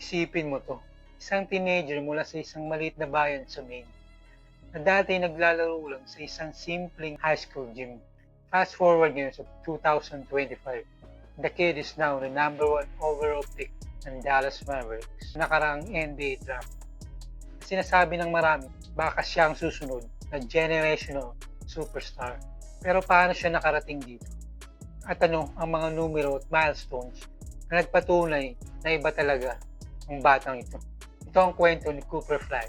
Isipin mo to, isang teenager mula sa isang maliit na bayan sa Maine na dati naglalaro lang sa isang simpleng high school gym. Fast forward ngayon sa 2025. The kid is now the number one overall pick ng Dallas Mavericks nakarang NBA draft. Sinasabi ng marami, baka siya ang susunod na generational superstar. Pero paano siya nakarating dito? At ano ang mga numero at milestones na nagpatunay na iba talaga ang batang ito? Ito ang kwento ni Cooper Fly.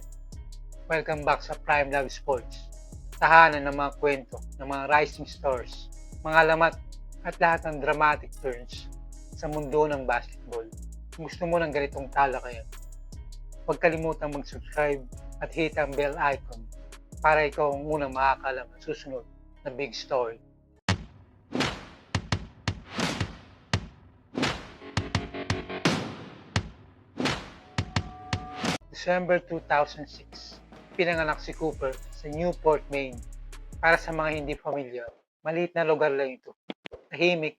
Welcome back sa Prime Love Sports. Tahanan ng mga kwento ng mga rising stars, mga lamat at lahat ng dramatic turns sa mundo ng basketball. Kung gusto mo ng ganitong talakayan, huwag kalimutang mag-subscribe at hit ang bell icon para ikaw ang unang makakalam ng susunod na big story. December 2006, pinanganak si Cooper sa Newport, Maine. Para sa mga hindi familiar, maliit na lugar lang ito. Tahimik,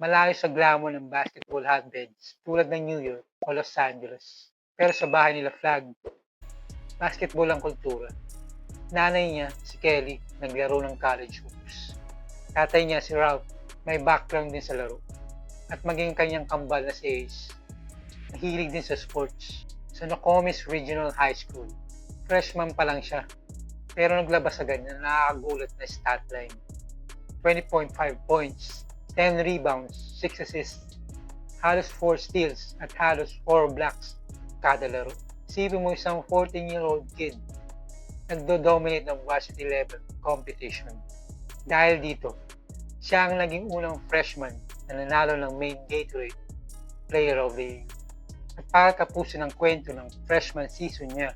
malayo sa glamour ng basketball hotbeds tulad ng New York o Los Angeles. Pero sa bahay nila Flag, basketball ang kultura. Nanay niya, si Kelly, naglaro ng college hoops. Tatay niya, si Ralph, may background din sa laro. At maging kanyang kambal na si Ace, nahilig din sa sports. Sa Nokomis Regional High School, freshman pa lang siya. Pero naglabas agad na nakakagulat na stat line. 20.5 points, 10 rebounds, 6 assists, halos 4 steals at halos 4 blocks kada laro. Isipin mo isang 14-year-old kid nagdo-dominate ng varsity level competition. Dahil dito, siya ang naging unang freshman na nanalo ng main Gatorade Player of the Year. Tapusin ang kwento ng freshman season niya,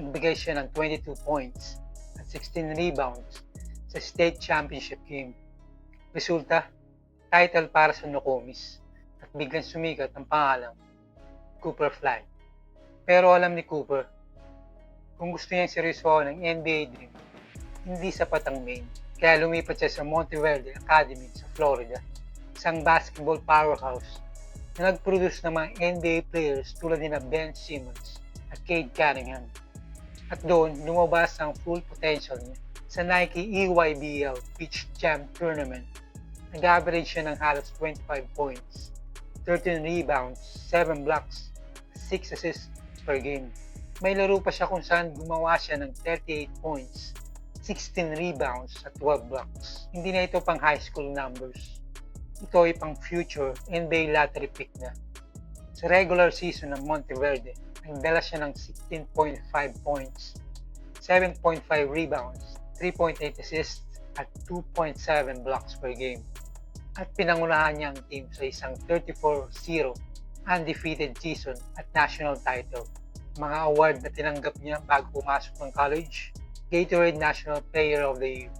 nagbigay siya ng 22 points at 16 rebounds sa state championship game. Resulta, title para sa Nokomis at biglang sumikat ang pangalang Cooper Fly. Pero alam ni Cooper, kung gusto niyang seryosohan ng NBA dream, hindi sapat ang main. Kaya lumipat siya sa Monteverde Academy sa Florida, isang basketball powerhouse na nag-produce ng mga NBA players tulad ni Ben Simmons at Cade Cunningham. At doon, lumabas ang full potential niya. Sa Nike EYBL Peach Jam Tournament, nag-average siya ng halos 25 points, 13 rebounds, 7 blocks, 6 assists per game. May laro pa siya kung saan gumawa siya ng 38 points, 16 rebounds at 12 blocks. Hindi na ito pang high school numbers ito pang future NBA lottery pick na. Sa regular season ng Monteverde, nagdala siya ng 16.5 points, 7.5 rebounds, 3.8 assists, at 2.7 blocks per game. At pinangunahan niya ang team sa isang 34-0 undefeated season at national title. Mga award na tinanggap niya bago pumasok ng college, Gatorade National Player of the Year,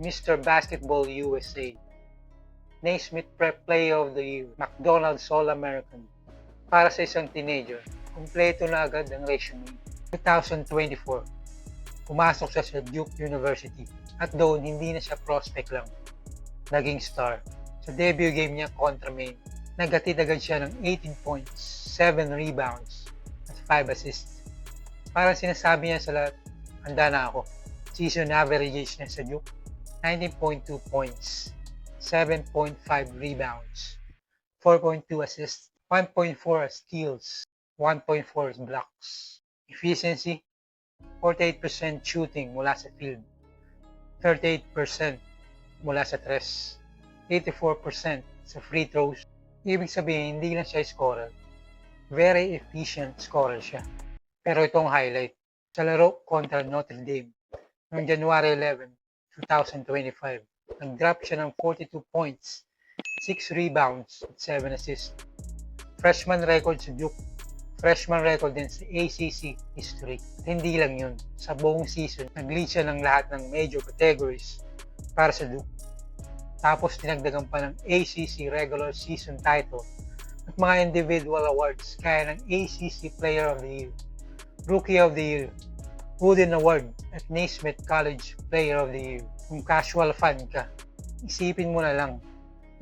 Mr. Basketball USA, Naismith Prep Player of the Year, McDonald's All-American. Para sa isang teenager, kumpleto na agad ang resume. 2024, pumasok siya sa Duke University at doon hindi na siya prospect lang. Naging star. Sa debut game niya kontra Maine, nagatid agad siya ng 18 points, 7 rebounds, at 5 assists. Parang sinasabi niya sa lahat, handa na ako. Season average niya sa Duke, 19.2 points, 7.5 rebounds, 4.2 assists, 1.4 steals, 1.4 blocks. Efficiency, 48% shooting mula sa field, 38% mula sa tres, 84% sa free throws. Ibig sabihin, hindi lang siya scorer. Very efficient scorer siya. Pero itong highlight, sa laro kontra Notre Dame noong January 11, 2025 nag-drop siya ng 42 points, 6 rebounds, at 7 assists. Freshman record sa Duke. Freshman record din sa ACC history. At hindi lang yun. Sa buong season, nag-lead siya ng lahat ng major categories para sa Duke. Tapos dinagdagan pa ng ACC regular season title at mga individual awards kaya ng ACC Player of the Year, Rookie of the Year, Wooden Award at Naismith College Player of the Year kung casual fan ka, isipin mo na lang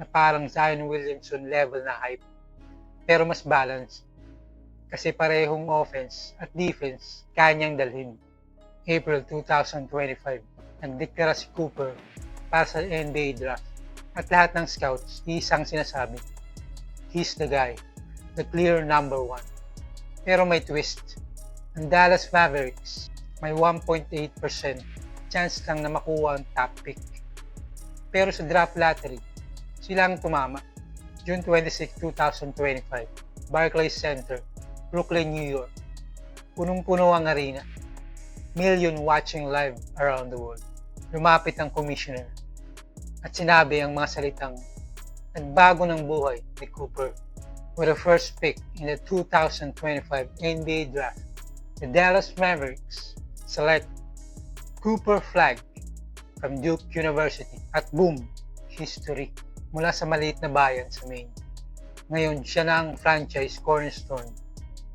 na parang Zion Williamson level na hype. Pero mas balance. kasi parehong offense at defense kanyang dalhin. April 2025, nagdeklara si Cooper para sa NBA draft at lahat ng scouts isang sinasabi, he's the guy, the clear number one. Pero may twist. Ang Dallas Mavericks may 1.8% chance lang na makuha ang top pick. Pero sa draft lottery, sila ang tumama. June 26, 2025, Barclays Center, Brooklyn, New York. Punong-puno ang arena. Million watching live around the world. Lumapit ang commissioner at sinabi ang mga salitang nagbago ng buhay ni Cooper. With the first pick in the 2025 NBA Draft, the Dallas Mavericks select Cooper Flag from Duke University at boom, history mula sa maliit na bayan sa Maine. Ngayon, siya na ang franchise cornerstone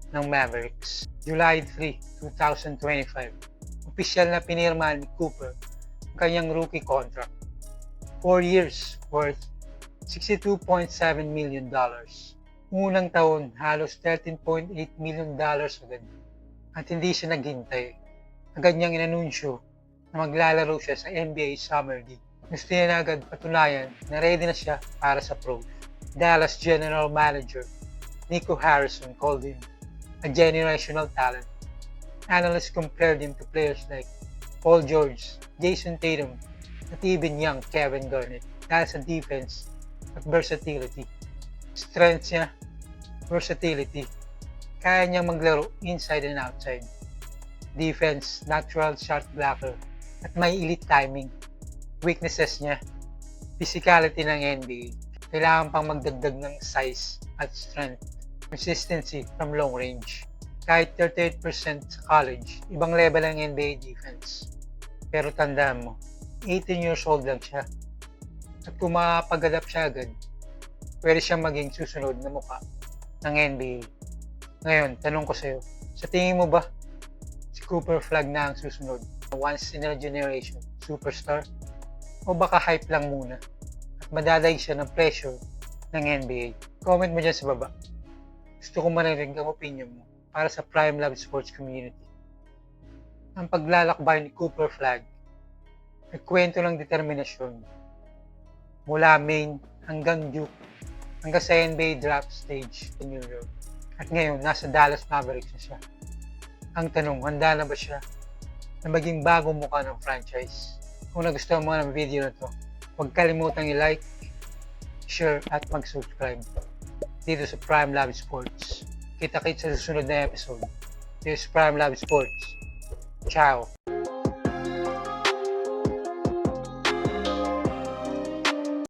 ng Mavericks. July 3, 2025, opisyal na pinirma ni Cooper ang kanyang rookie contract. 4 years worth $62.7 million. Unang taon, halos $13.8 million agad. At hindi siya naghintay. Agad niyang inanunsyo na maglalaro siya sa NBA Summer League. Gusto niya na agad patunayan na ready na siya para sa pros. Dallas General Manager Nico Harrison called him a generational talent. Analysts compared him to players like Paul George, Jason Tatum, at even young Kevin Garnett dahil sa defense at versatility. Strengths niya, versatility. Kaya niyang maglaro inside and outside. Defense, natural shot blocker, at may elite timing. Weaknesses niya, physicality ng NBA. Kailangan pang magdagdag ng size at strength. Consistency from long range. Kahit 38% sa college, ibang level ang NBA defense. Pero tandaan mo, 18 years old lang siya. At kung makapag-adapt siya agad, pwede siyang maging susunod na muka ng NBA. Ngayon, tanong ko sa'yo, sa tingin mo ba si Cooper Flag na ang susunod? Once in a generation superstar? O baka hype lang muna at madadaig siya ng pressure ng NBA? Comment mo dyan sa baba. Gusto ko marinig ang opinion mo para sa Prime Love Sports community. Ang paglalakbay ni Cooper Flag ay kwento ng determinasyon mula Maine hanggang Duke hanggang sa NBA draft stage New York. At ngayon, nasa Dallas Mavericks na siya. Ang tanong, handa na ba siya na maging bagong mukha ng franchise? Kung nagustuhan mo ng video na to, huwag kalimutang i-like, share, at mag-subscribe dito sa Prime Love Sports. Kita-kits sa susunod na episode. Dito sa Prime Love Sports. Ciao!